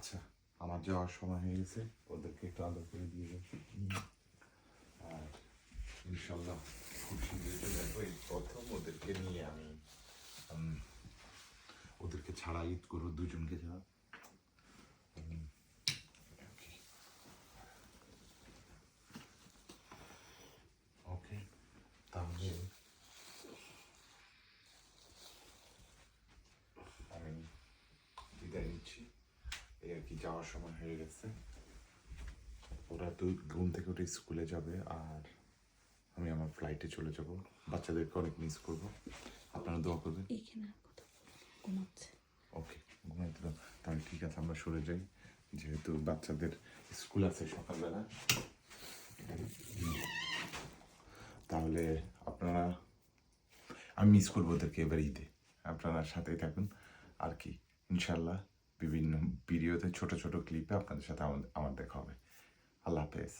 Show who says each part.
Speaker 1: আচ্ছা আমার যাওয়ার সময় হয়ে গেছে, ওদেরকে একটু আদর করে দিয়ে গেছি আর ইনশাল্লাহ খুব শীঘ্রই চলে এই প্রথম ওদেরকে নিয়ে আমি ওদেরকে ছাড়া ঈদ করব, দুজনকে ছাড়া উম, okay. ওকে তাহলে আমি বিদায় নিচ্ছি এই আর কি যাওয়ার সময় হয়ে গেছে। ওরা তো ঘুম থেকে উঠে স্কুলে যাবে আর আমি আমার ফ্লাইটে চলে যাব। বাচ্চাদেরকে অনেক মিস করব। আপনারা দোয়া করবেন।
Speaker 2: ঘুমাচ্ছে।
Speaker 1: ওকে ঘুমাইতে দাও তাহলে ঠিক আছে আমরা সরে যাই। যেহেতু বাচ্চাদের স্কুল আছে সকালবেলা। তাহলে আপনারা আমি মিস করব ওদেরকে এবার ঈদে। আপনারা সাথেই থাকুন। আর কি ইনশাল্লাহ। বিভিন্ন ভিডিওতে ছোট ছোট ক্লিপে আপনাদের সাথে আমার দেখা হবে। আল্লাহ হাফেজ।